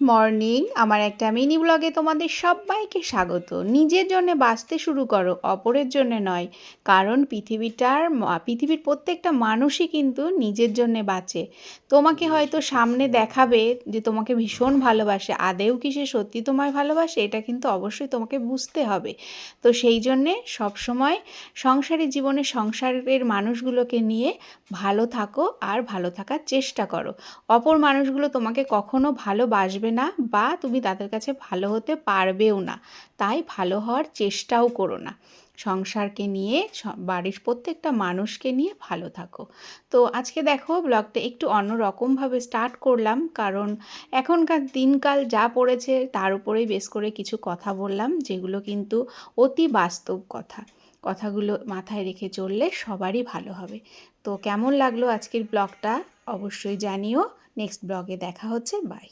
Morning আমার একটা mini ব্লগে তোমাদের সবাইকে স্বাগত। নিজের জন্য বাঁচতে শুরু করো অপরের জন্য নয়। কারণ পৃথিবীটার পৃথিবীর প্রত্যেকটা মানুষই কিন্তু নিজের জন্য বাঁচে। তোমাকে হয়তো সামনে দেখাবে যে তোমাকে ভীষণ ভালোবাসে। আদেও কি সে সত্যি তোমায় ভালোবাসে এটা কিন্তু অবশ্যই তোমাকে বুঝতে হবে। তো সেই জন্যে সবসময় সংসারের জীবনে সংসারের মানুষগুলোকে নিয়ে ভালো থাকো আর ভালো থাকার চেষ্টা করো। অপর মানুষগুলো তোমাকে কখনো ভালোবাসবে না বা তুমি তাদের কাছে ভালো হতে পারবেও না। তাই ভালো হওয়ার চেষ্টাও করো না। সংসারকে নিয়ে বাড়ির প্রত্যেকটা মানুষকে নিয়ে ভালো থাকো। তো আজকে দেখো ব্লগটা একটু অন্যরকমভাবে স্টার্ট করলাম। কারণ এখনকার দিনকাল যা পড়েছে তার উপরেই বেশ করে কিছু কথা বললাম, যেগুলো কিন্তু অতি বাস্তব কথা। কথাগুলো মাথায় রেখে চললে সবারই ভালো হবে। তো কেমন লাগল আজকের ব্লগটা অবশ্যই জানিও। নেক্সট ব্লগে দেখা হচ্ছে। বাই।